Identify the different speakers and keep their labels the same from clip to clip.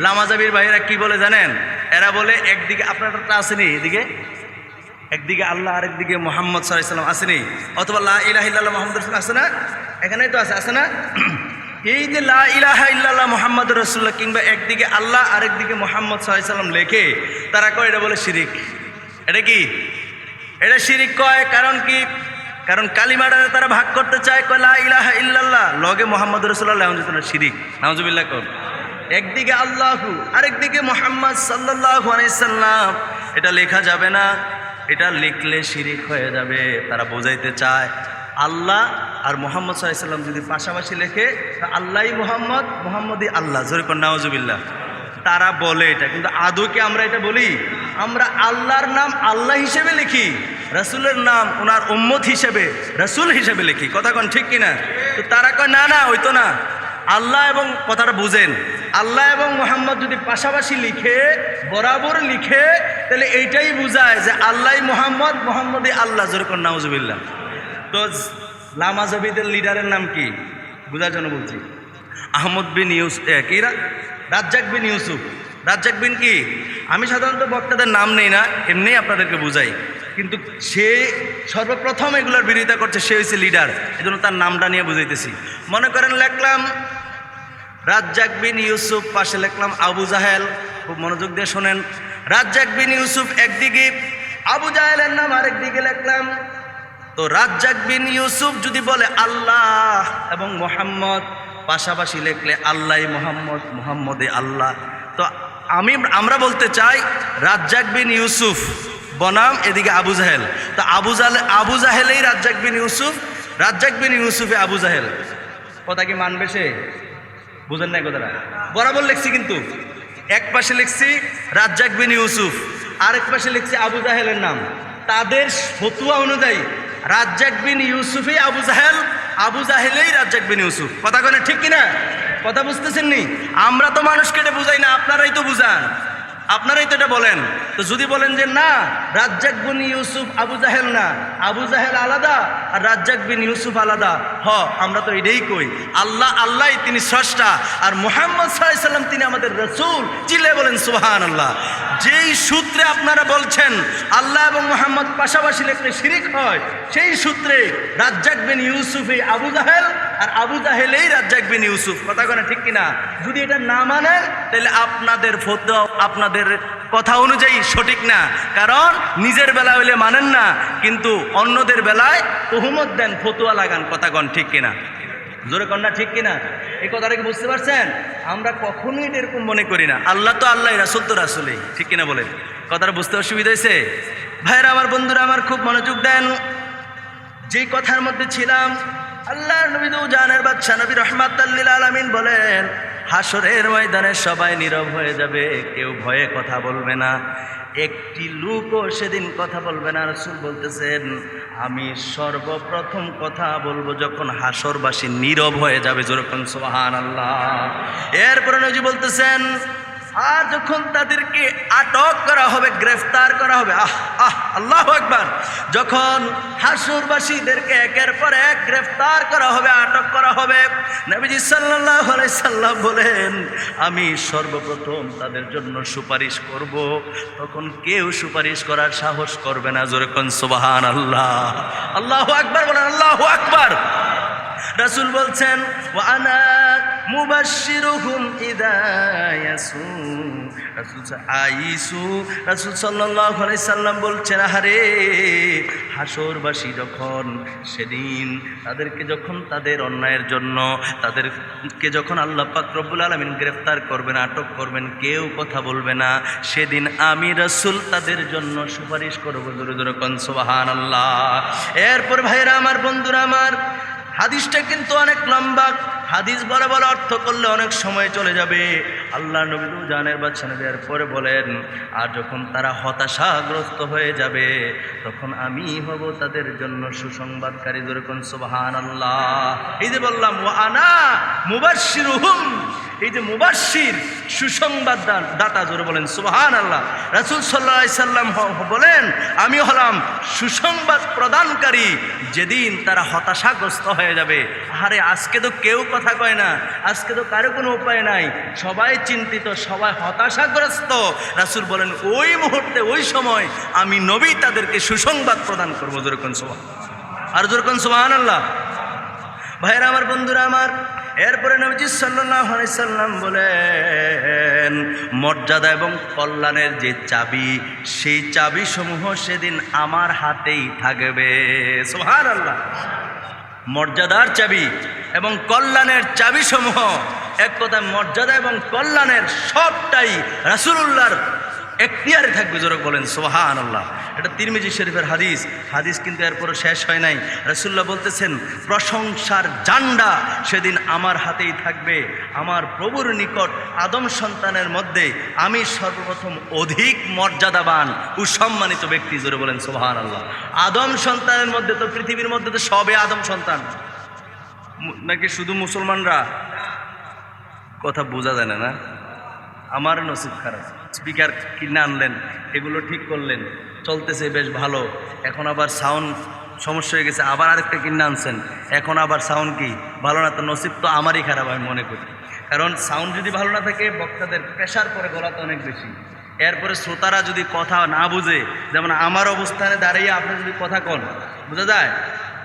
Speaker 1: লামাজাবির ভাইয়েরা কি বলে জানেন? এরা বলে, একদিকে আপনারটা আসেনি এদিকে? একদিকে আল্লাহ, আরেকদিকে মোহাম্মদ সাল্লাম আসেনি অথবা লা ইলাহা মোহাম্মদ রসুল আছে না? এখানেই তো আছে আছে না? এই যে লা ইলাহা ইল্লাল্লাহ মোহাম্মদ রসুল্লাহ কিংবা একদিকে আল্লাহ, আরেকদিকে মোহাম্মদ সাল্লাম লেখে, তারা কয়, এটা বলে শিরিক। এটা কি? এটা শিরিক কয়, কারণ কি? কারণ কালিমাটা তারা ভাগ করতে চায়, কয়, লা ইলাহা ইল্লাল্লাহ। লগে মোহাম্মদ রসুল্লাহ শিরিক। নাউজুবিল্লাহ কর। একদিকে আল্লাহু, আরেকদিকে মোহাম্মদ সাল্লাল্লাহু আলাইহি সাল্লাম। এটা লেখা যাবে না, এটা লিখলে শিরিক হয়ে যাবে, তারা বোঝাইতে চায়। আল্লাহ আর মোহাম্মদ সাল্লাম যদি পাশাপাশি লেখে আল্লাহ মোহাম্মদ, মোহাম্মদই আল্লাহ জরিকর নওয়াজুবিল্লাহ তারা বলে এটা, কিন্তু আদৌ কি আমরা এটা বলি? আমরা আল্লাহর নাম আল্লাহ হিসেবে লিখি, রসুলের নাম ওনার উম্মত হিসেবে, রসুল হিসেবে লিখি। কথা কন ঠিক কিনা? তো তারা কয়, না না, ওই তো না। আল্লাহ এবং কথাটা বুঝেন। আল্লাহ এবং মোহাম্মদ যদি পাশাপাশি লিখে, বরাবর লিখে, তাহলে এইটাই বোঝায় যে আল্লাহ মোহাম্মদ, মোহাম্মদই আল্লাহ যেরকম নাউজুবিল্লাহ। তো লামাজবিদের লিডারের নাম কি? বোঝার জন্য বলছি। আহমদ বিন ইউস কি রাজ্জাক বিন ইউসুফ। রাজ্জাক বিন কি? আমি সাধারণত বক্তাদের নাম নেই না এমনি আপনাদেরকে বুঝাই। কিন্তু সে সর্বপ্রথম এগুলোর বিরোধিতা করছে, সে হয়েছে লিডার। এজন্য তার নামটা নিয়ে বুঝাইতেছি। মনে করেন লেখলাম রাজ্জাক বিন ইউসুফ, পাশে লিখলাম আবু জাহেল, খুব মনোযোগ দিয়ে শোনেন। রাজ্জাক বিন ইউসুফ একদিকে, আবু জাহেলের নাম আরেকদিকে লিখলাম। তো রাজ্জাক বিন ইউসুফ যদি বলে আল্লাহ এবং মোহাম্মদ, পাশাপাশি লিখলে আল্লাহ মোহাম্মদ, মোহাম্মদে আল্লাহ। তো আমি, আমরা বলতে চাই, রাজ্জাক বিন ইউসুফ বনাম এদিকে আবু জাহেল। তো আবু জাহেল আবু জাহেলেই রাজ্জাক বিন ইউসুফ, রাজ্জাক বিন ইউসুফে আবু জাহেল। কথা কি মানবে সে? বুঝেন নাই কথাটা? বরাবর লিখছি কিন্তু। এক পাশে লিখছি রাজ্জাক বিন ইউসুফ, আরেক পাশে লিখছি আবু জাহেলের নাম। তাদের ফতুয়া অনুযায়ী রাজ্জাক বিন ইউসুফই আবু জাহেল, আবু জাহেলেই রাজ্জাক বিন ইউসুফ। কথা কেন ঠিক কিনা? কথা বুঝতেছেন নি? আমরা তো মানুষকে বুঝাই না, আপনারাই তো বুঝান। আপনারাই তো এটা বলেন। তো যদি বলেন যে না, রাজ্জাক বিন ইউসুফ আবু জাহেল না, আবু জাহেল আলাদা আর রাজ্জাক বিন ইউসুফ আলাদা, হ, আমরা তো এটাই কই। আল্লাহ আল্লাহ তিনি স্রষ্টা আর মোহাম্মদ সাল্লাম তিনি আমাদের রসুল। চিলে বলেন সুহান আল্লাহ যেই সূত্রে আপনারা বলছেন আল্লাহ এবং মোহাম্মদ পাশাপাশি লেখলে শিরিক হয়, সেই সূত্রে রাজ্জাক বিন ইউসুফ এই আবু জাহেল আর আবু জাহেলেই রাজ্জাক বিন ইউসুফ। কথা কেন ঠিক কিনা? যদি এটা না মানেন, তাহলে আপনাদের ফতোয়া, আপনাদের কথা অনুযায়ী সঠিক না। কারণ নিজের বেলা হইলে মানেন না, কিন্তু অন্যদের বেলায় তহুমত দেন, ফতুয়া লাগান, কথা কন ঠিক কিনা? জোরে কন্যা ঠিক কিনা? এই কথাটা কি বুঝতে পারছেন? আমরা কখনোই এরকম মনে করি না। আল্লাহ তো আল্লাহ রাসুল তো রাসুলেই, ঠিক কিনা বলেন? কথাটা বুঝতে অসুবিধা হয়েছে? ভাইরা আমার বন্ধুরা, আমার খুব মনোযোগ দেন। যেই কথার মধ্যে ছিলাম আল্লাহ নবী জানের বাচ্চা নবী রহমাত আলমিন বলেন হাসরের ময়দানে সবাই নীরব হয়ে যাবে, কেউ ভয়ে কথা বলবে না। একটি লোকও সেদিন কথা বলবে না। রসুল বলতেছেন, আমি সর্বপ্রথম কথা বলব যখন হাসরবাসী নীরব হয়ে যাবে। যেরকম সোহান আল্লাহ এরপরে নজি বলতেছেন আর যখন তাদেরকে আটক করা হবে, গ্রেফতার করা হবে, আহ আহ, আল্লাহ একবার যখন হাসুরবাসীদেরকে একের পর এক গ্রেফতার করা হবে, আটক করা হবে, নবীজি সাল্লাহ সাল্লাম বলেন, আমি সর্বপ্রথম তাদের জন্য সুপারিশ করব। তখন কেউ সুপারিশ করার সাহস করবে না যেরকম সুবাহান আল্লাহ আল্লাহ আকবার বলেন, আল্লাহ আকবার। রাসূল বলছেন আনা মুবাশশিরুহুম ইদা ইয়াসু। রাসূল আইসু। রাসূল সাল্লাল্লাহু আলাইহি সাল্লাম বলছেন আরে হাসরবাসী যখন সেদিন তাদেরকে যখন তাদের অন্যায়ের জন্য, তাদেরকে যখন আল্লাহ পাক রব্বুল আলামিন গ্রেফতার করবেন, আটক করবেন, কেউ কথা বলবে না, সেদিন আমি রাসূল তাদের জন্য সুপারিশ করব। জোরে জোরে কন, সুবহানাল্লাহ। এরপর ভাইরা, আমার বন্ধুরা, আমার হাদিসটা কিন্তু অনেক লম্বা। হাদিস বলে বলে অর্থ করলে অনেক সময় চলে যাবে। আল্লাহ নবী জানের বাচ্চা নবী পরে বলেন, আর যখন তারা হতাশাগ্রস্ত হয়ে যাবে, তখন আমি হব তাদের জন্য সুসংবাদকারী। যেরকম সোবাহান আল্লাহ এই যে বললাম ও আনা মুবাশির এই যে মুবাশির সুসংবাদ দাতা জোরে বলেন সুবহান আল্লাহ রাসুল সাল্লাহ সাল্লাম বলেন, আমি হলাম সুসংবাদ প্রদানকারী, যেদিন তারা হতাশাগ্রস্ত হয়ে যাবে। আরে আজকে তো কেউ কথা কয় না, আজকে তো কারও কোনো উপায় নাই। সবাই চিন্তিত, সবাই হতাশাগ্রস্ত। রাসুল বলেন, ওই মুহূর্তে, ওই সময় আমি নবী তাদেরকে সুসংবাদ প্রদান করব। যেরকম সোহান আর যেরকম সোহান আল্লাহ ভাইরা আমার বন্ধুরা, আমার এরপরে নবীজি সাল্লাহ সাল্লাম বলেন, মর্যাদা এবং কল্যাণের যে চাবি, সেই চাবি সমূহ সেদিন আমার হাতেই থাকবে। সোহান আল্লাহ মর্যাদার চাবি এবং কল্যাণের চাবি সমূহ এক কথায় মর্যাদা এবং কল্যাণের সবটাই রাসুলুল্লাহর এখতিয়ারে থাকবে জোরক বলেন সোহান আল্লাহ এটা তিরমিজি শরীফের হাদিস। হাদিস কিন্তু এরপরে শেষ হয় নাই। রাসুল্লাহ বলতেছেন, প্রশংসার জান্ডা সেদিন আমার হাতেই থাকবে। আমার প্রভুর নিকট আদম সন্তানের মধ্যে আমি সর্বপ্রথম অধিক মর্যাদাবান ও সম্মানিত ব্যক্তি। জোরে বলেন সোহান আল্লাহ আদম সন্তানের মধ্যে তো, পৃথিবীর মধ্যে তো সবে আদম সন্তান। নাকি শুধু মুসলমানরা? কথা বোঝা যায় না না? আমার নসিব খারাপ। স্পিকার কিনে আনলেন, এগুলো ঠিক করলেন, চলতেছে বেশ ভালো। এখন আবার সাউন্ড সমস্যা হয়ে গেছে, আবার আরেকটা কিনে আনছেন। এখন আবার সাউন্ড কি? ভালো না তো নসিব তো আমারই খারাপ আমি মনে করি। কারণ সাউন্ড যদি ভালো না থাকে, বক্তাদের প্রেশার পরে গলাতে অনেক বেশি। এরপরে শ্রোতারা যদি কথা না বুঝে, যেমন আমার অবস্থানে দাঁড়িয়ে আপনি যদি কথা কন, বোঝা যায়?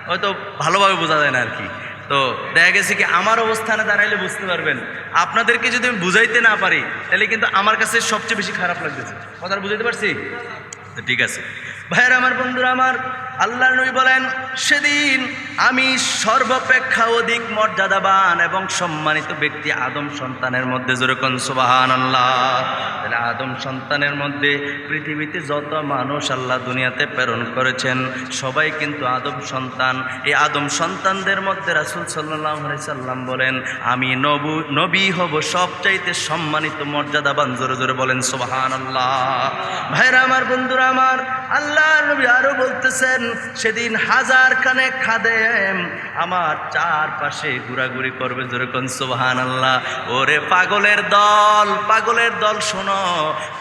Speaker 1: হয়তো ভালোভাবে বোঝা যায় না আর কি। তো দেখা গেছে কি আমার অবস্থানে দাঁড়াইলে বুঝতে পারবেন। আপনাদেরকে যদি আমি বুঝাইতে না পারি, তাহলে কিন্তু আমার কাছে সবচেয়ে বেশি খারাপ লাগতেছে। কথাটা বুঝাইতে পারছি? তো ঠিক আছে। ভাইয়ের, আমার বন্ধুরা, আমার আল্লাহ নবী বলেন, সেদিন আমি সর্বাপেক্ষা অধিক মর্যাদাবান এবং সম্মানিত ব্যক্তি আদম সন্তানের মধ্যে। যেরকম সুবাহান আল্লাহ তাহলে আদম সন্তানের মধ্যে পৃথিবীতে যত মানুষ আল্লাহ দুনিয়াতে প্রেরণ করেছেন, সবাই কিন্তু আদম সন্তান। এই আদম সন্তানদের মধ্যে রাসুল সাল্লাহ সাল্লাম বলেন, আমি নবু, নবী হব সবচাইতে সম্মানিত, মর্যাদাবান। জোরে জোরে বলেন সুবাহান আল্লাহ ভাইরা আমার, বন্ধুরা আমার, আল্লাহ নবী আরও বলতেছেন সেদিন হাজার খানে খাদেম। আমার চারপাশে ঘোরাঘুরি করবে যেরকম সুবহান আল্লাহ ওরে পাগলের দল পাগলের দল শোনো।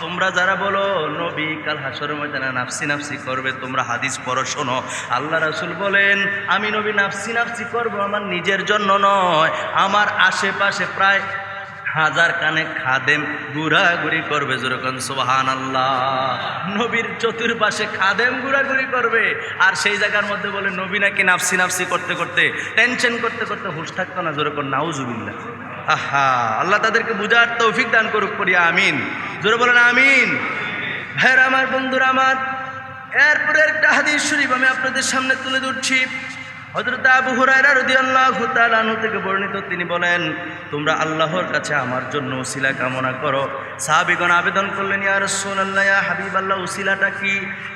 Speaker 1: তোমরা যারা বলো, নবী কাল হাসর ময়দানে নাফসি নাফসি করবে, তোমরা হাদিস পড়ো, শোনো। আল্লাহ রাসুল বলেন, আমি নবী নাফসি নাফসি করব আমার নিজের জন্য নয়, আমার আশেপাশে প্রায় হাজার কানে খাদেম ঘুরাঘুরি করবে যেরকম সোহান আল্লাহ নবীর চতুর্পাশে খাদেম ঘুরাঘুরি করবে। আর সেই জায়গার মধ্যে বলে, নবী নাকি নাফসি নাফসি করতে করতে টেনশন করতে করতে হুশ থাকতো না যেরকম নাউজুবিল্লা আহা, আল্লাহ তাদেরকে বুঝার তৌফিক দান করুক করি আমিন। জোরে বলেন, আমিন। ভাইয়ের, আমার বন্ধুরা, আমার এরপরে একটা হাদিস শরীফ আমি আপনাদের সামনে তুলে ধরছি। হজরত আবু হুরায়রা রাদিয়াল্লাহু তাআলা আনহু থেকে বর্ণিত, তিনি বলেন, তোমরা আল্লাহর কাছে আমার জন্য উসিলা কামনা করো। সাহাবীগণ আবেদন করলেন, ইয়া রাসূলুল্লাহ, ইয়া হাবিবাল্লাহ উসিলাটা কি?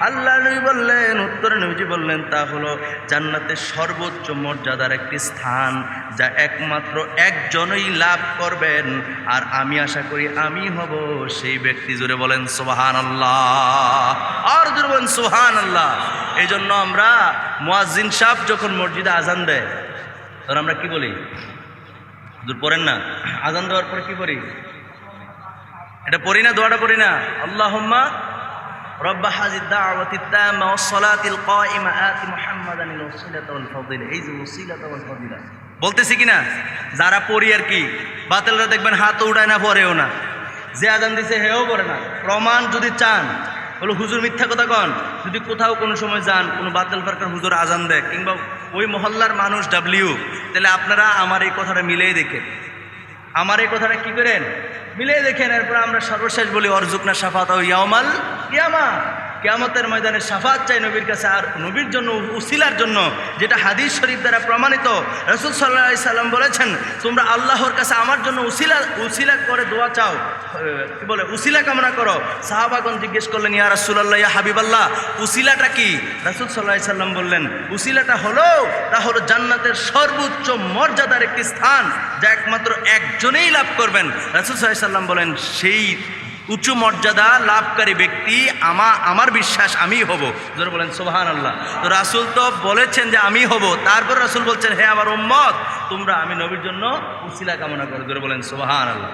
Speaker 1: আল্লাহ নবী বললেন, উত্তরে নবীজি বললেন, তা হলো জান্নাতের সর্বোচ্চ মর্যাদার একটি স্থান, যা একমাত্র একজনই লাভ করবেন। আর আমি আশা করি আমি হব সেই ব্যক্তি। জুড়ে বলেন সোহান আল্লাহ আর জুড়ে বলেন সোহান আল্লাহ এই জন্য আমরা মুয়াজ্জিন সাহেব যখন মসজিদে আজান দেয়, তখন আমরা কি বলি? দূর পড়েন না। আজান দেওয়ার পরে কি করি এটা পড়ি না, দোয়াটা পড়ি না? ফাদিলা। বলতেছি কি না? যারা পড়ি আর কি, বাতিলরা দেখবেন হাত উঠায় না পড়েও না। যে আজান দিছে হেও পড়ে না। প্রমাণ যদি চান বলো হুজুর মিথ্যা কথা কন। যদি কোথাও কোনো সময় যান, কোনো বাতিল ফারকার হুজুর আজান দেয়, কিংবা ওই মহল্লার মানুষ ডাব্লিউ তাহলে আপনারা আমার এই কথাটা মিলেই দেখেন। আমার এই কথাটা কি করেন? মিলেই দেখেন, এরপর আমরা সর্বশেষ বলি অর্জুকনা সাফাত ইয়ামাল কিয়ামা কিয়ামতের ময়দানে সাফাত চাই নবীর কাছে আর নবীর জন্য উসিলার জন্য, যেটা হাদিস শরীফ দ্বারা প্রমাণিত। রসুল সাল্লাহ সাল্লাম বলেছেন, তোমরা আল্লাহর কাছে আমার জন্য উসিলা উসিলা করে দোয়া চাও। কি বলে? উসিলা কামনা করো। সাহাবাগন জিজ্ঞেস করলেন, ইয়া রাসুলাল্লাহ, ইয়া হাবিবাল্লাহ, উসিলাটা কি? রাসুল সাল্লাহ সাল্লাম বললেন, উসিলাটা হলো, তা হলো জান্নাতের সর্বোচ্চ মর্যাদার একটি স্থান, যা একমাত্র একজনেই লাভ করবেন। রাসুল সাল্লাহ সাল্লাম বলেন, সেই উঁচু মর্যাদা লাভকারী ব্যক্তি, আমা, আমার বিশ্বাস আমি হব। ধরে বলেন সোহান আল্লাহ তো রাসুল তো বলেছেন যে আমি হব। তারপর রাসুল বলছেন হ্যাঁ আমার উম্মত, তোমরা আমি নবীর জন্য উসিলা কামনা করো। ধরে বলেন সোহান আল্লাহ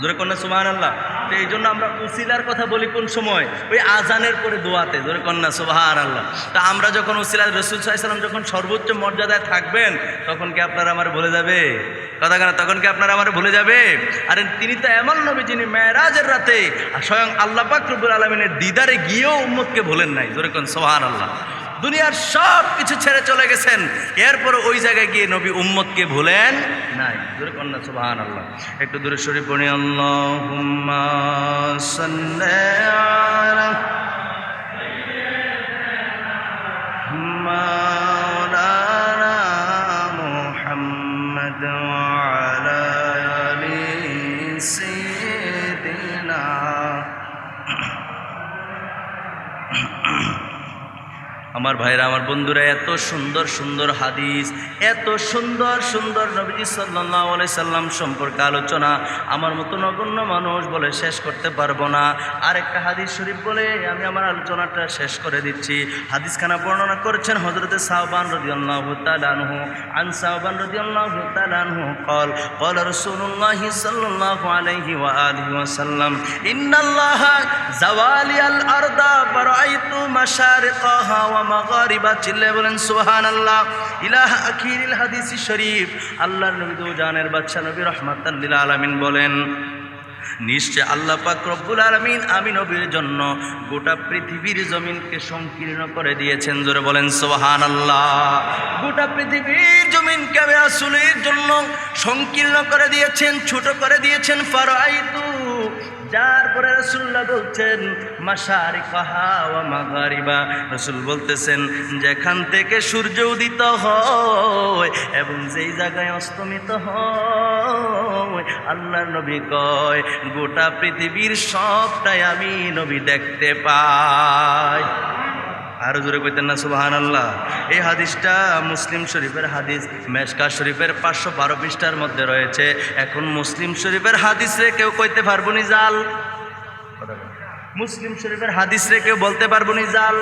Speaker 1: জোরে কন্যা সোহান আল্লাহ তো এই জন্য আমরা উসিলার কথা বলি কোন সময়? ওই আজানের পরে দোয়াতে ধরে কন্যা সুবাহান আল্লাহ তা আমরা যখন উসিলা রসুল সাল্লাম যখন সর্বোচ্চ মর্যাদায় থাকবেন, তখন কি আপনারা আমার ভুলে যাবে? কথা কেন? তখন কি আপনারা আমার ভুলে যাবে? আরে তিনি তো এমন নবী যিনি মেয়েরাজের রাতে স্বয়ং আল্লাহ পাক রব্বুল আলমিনের দিদারে গিয়েও উম্মতকে ভুলেন নাই। ধরে কোন সোহান আল্লাহ দুনিয়ার সব কিছু ছেড়ে চলে গেছেন। এরপর ওই জায়গায় গিয়ে নবী উম্মতকে ভুলেন নাই। দূরে কন্যা সুবাহান আল্লাহ একটু দূরে শরীফ পড়ি। আল্লাহুম্মা আমার ভাইরা, আমার বন্ধুরা, এত সুন্দর সুন্দর হাদিস, এত সুন্দর সুন্দর নবীজি সাল্লাহ সাল্লাম সম্পর্কে আলোচনা। আমার মতো নগণ্য মানুষ বলে শেষ করতে পারব না। আর একটা হাদিস শরীফ বলে আমি আমার আলোচনাটা শেষ করে দিচ্ছি। হাদিসখানা বর্ণনা করেছেন হজরতে সাহবান রদি আল্লাহ তালানহু আন সাহবান রদি আল্লাহ তালানহু কল কল রসুল্লাহ সাল্লাহ আলাইহি ওয়া আলিহি ওয়াসাল্লাম ইন্নাল্লাহ জাওয়ালি আল আরদা বারাইতু মাশারিকাহা ওয়া মাগারিবা চিল্লে বলেন, সুবহানাল্লাহ। ইলাহ আখিরিল হাদিস শরীফ। আল্লাহর নবী দু জানের বাদশা নবী রাহমাতাল লিল আলামিন বলেন, নিশ্চয় আল্লাহ পাক রব্বুল আলমিন আমি নবীর জন্য গোটা পৃথিবীর জমিনকে সংকীর্ণ করে দিয়েছেন। জোরে বলেন সোহান আল্লাহ গোটা পৃথিবীর জমিনকে আমি রাসূলের জন্য সংকীর্ণ করে দিয়েছেন, ছোট করে দিয়েছেন, ফারাইতু যার পরে রসুল্লাহ বলছেন মাসারি কাহা মাগারিবা। রসুল বলতেছেন, যেখান থেকে সূর্য উদিত হয় এবং যেই জায়গায় অস্তমিত হয় আল্লাহ নবী কয়, গোটা পৃথিবীর সবটাই আমি নবী দেখতে পাই। আরও জোরে কইতেন না সুবাহান আল্লাহ এই হাদিসটা মুসলিম শরীফের হাদিস মেসকা শরীফের পাঁচশো বারো পৃষ্ঠার মধ্যে রয়েছে। এখন মুসলিম শরীফের হাদিস রে কেউ কইতে পারব জাল? মুসলিম শরীফের হাদিস রে কেউ বলতে পারব জাল?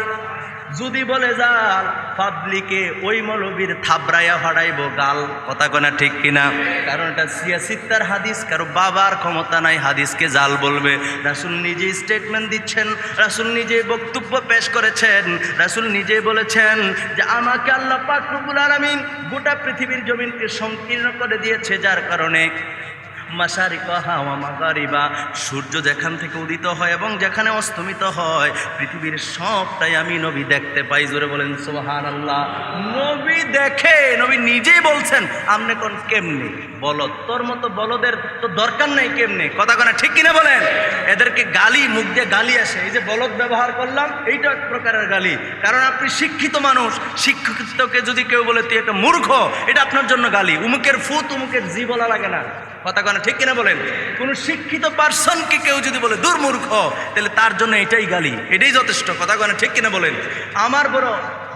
Speaker 1: যদি বলে জাল পাবলিকে ওই মৌলবীর থাবরাইয়া ফাড়াইব গাল, কথা কনা ঠিক কিনা? কারণ এটা সিয়াসিত্তার হাদিস, কারও বাবার ক্ষমতা নাই, হাদিসকে জাল বলবে। রাসুল নিজেই স্টেটমেন্ট দিচ্ছেন, রাসুল নিজে বক্তব্য পেশ করেছেন, রাসুল নিজেই বলেছেন যে আমাকে আল্লাহ পাক রব্বুল আলামিন গোটা পৃথিবীর জমিনকে সংকীর্ণ করে দিয়েছে, যার কারণে সূর্য যেখান থেকে উদিত হয় এবং যেখানে অস্তমিত হয়, পৃথিবীর সবটাই আমি নবী দেখতে পাই। জোরে বলেন সোহান আল্লাহ নবী দেখে, নবী নিজেই বলছেন আপনি কোন কেমনি? বলদ, তোর মতো বলদের তো দরকার নাই কেমনে? কথা কনা ঠিক কিনা বলেন? এদেরকে গালি, মুখ দিয়ে গালি আসে। এই যে বলদ ব্যবহার করলাম, এইটা এক প্রকারের গালি। কারণ আপনি শিক্ষিত মানুষ, শিক্ষিতকে যদি কেউ বলে, তুই একটা মূর্খ, এটা আপনার জন্য গালি। উমুকের ফুত, উমুকের জি বলা লাগে না। কথা ঠিক কিনা বলেন? কোন শিক্ষিত পার্সনকে কেউ যদি বলে দুর্মূর্খ তাহলে তার জন্য এটাই গালি, এটাই যথেষ্ট। কথা কেন ঠিক কিনা বলেন? আমার বড়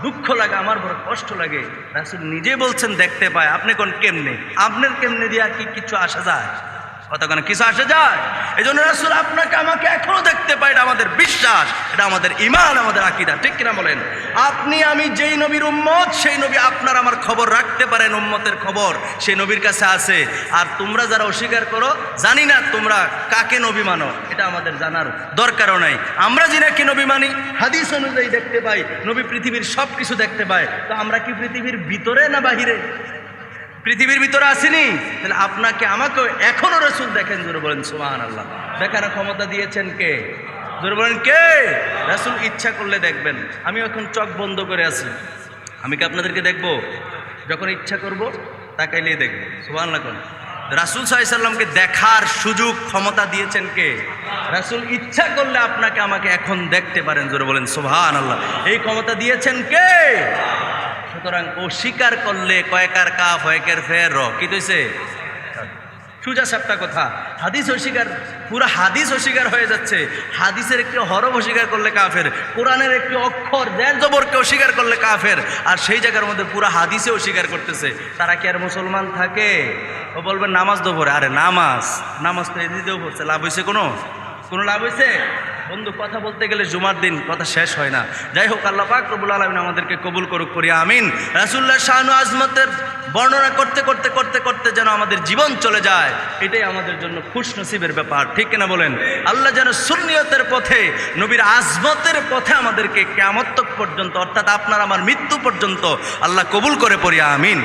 Speaker 1: দুঃখ লাগে, আমার বড় কষ্ট লাগে। রাসুল নিজে বলছেন, দেখতে পায়, আপনি কোন কেমনে? আপনার কেমনে দিয়ে কি কিছু আসা যায়? কেন? কিছু আসে যায়? এই জন্য রাসুল আপনাকে, আমাকে এখনও দেখতে পাই এটা আমাদের বিশ্বাস। এটা আমাদের ইমান আমাদের আকিদা। ঠিক কিনা বলেন? আপনি, আমি যেই নবীর উম্মত, সেই নবী আপনার আমার খবর রাখতে পারেন, উম্মতের খবর। সেই নবীর কাছে আছে। আর তোমরা যারা অস্বীকার করো, জানি না তোমরা কাকে নবী মানো। এটা আমাদের জানার দরকারও নাই। আমরা যিনাকে নবী মানি, হাদিস অনুযায়ী দেখতে পাই, নবী পৃথিবীর সব কিছু দেখতে পায়। তো আমরা কি পৃথিবীর ভিতরে না বাহিরে? পৃথিবীর ভিতরে আসেনি, তাহলে আপনাকে আমাকেও এখনও রসুল দেখেন, জোরে বলেন সুমান আল্লাহ দেখার ক্ষমতা দিয়েছেন কে? জোরে বলেন কে? রাসুল ইচ্ছা করলে দেখবেন। আমি এখন চোখ বন্ধ করে আছি। আমি কি আপনাদেরকে দেখব? যখন ইচ্ছা করব, তাকাইলেই দেখব। সুমান কোন। রাসুল সাল্লামকে দেখার সুযোগ, ক্ষমতা দিয়েছেন কে? রাসুল ইচ্ছা করলে আপনাকে আমাকে এখন দেখতে পারেন, জোরে বলেন সোহান আল্লাহ এই ক্ষমতা দিয়েছেন কে? সুতরাং অস্বীকার করলে কয়েকার কাফ হয়েকের ফের র কি তৈছে সুজা সাপটা কথা। হাদিস অস্বীকার, পুরো হাদিস অস্বীকার হয়ে যাচ্ছে। হাদিসের একটি হরফ অস্বীকার করলে কাফের, কোরআনের একটি অক্ষর জ্যার জবরকে অস্বীকার করলে কাফের, আর সেই জায়গার মধ্যে পুরো হাদিসে অস্বীকার করতেছে। তারা কি আর মুসলমান থাকে? ও বলবে, নামাজ পড়ে। আরে, নামাজ নামাজ তো এদিকেও পড়ছে। লাভ হয়েছে কোনো? কোনো লাভ হয়েছে বন্ধু, কথা বলতে গেলে জুমার দিন কথা শেষ হয় না। যাই হোক, আল্লাহ পাক রবুল আলমিন আমাদেরকে কবুল করুক, করি, আমিন। রাসুল্লাহ শাহানু আজমতের বর্ণনা করতে করতে করতে করতে যেন আমাদের জীবন চলে যায়, এটাই আমাদের জন্য খুশ নসিবের ব্যাপার। ঠিক কিনা বলেন? আল্লাহ যেন সুন্নিয়তের পথে, নবীর আজমতের পথে আমাদেরকে কেমত্তক পর্যন্ত, অর্থাৎ আপনার, আমার মৃত্যু পর্যন্ত, আল্লাহ কবুল করে পড়ি, আমিন।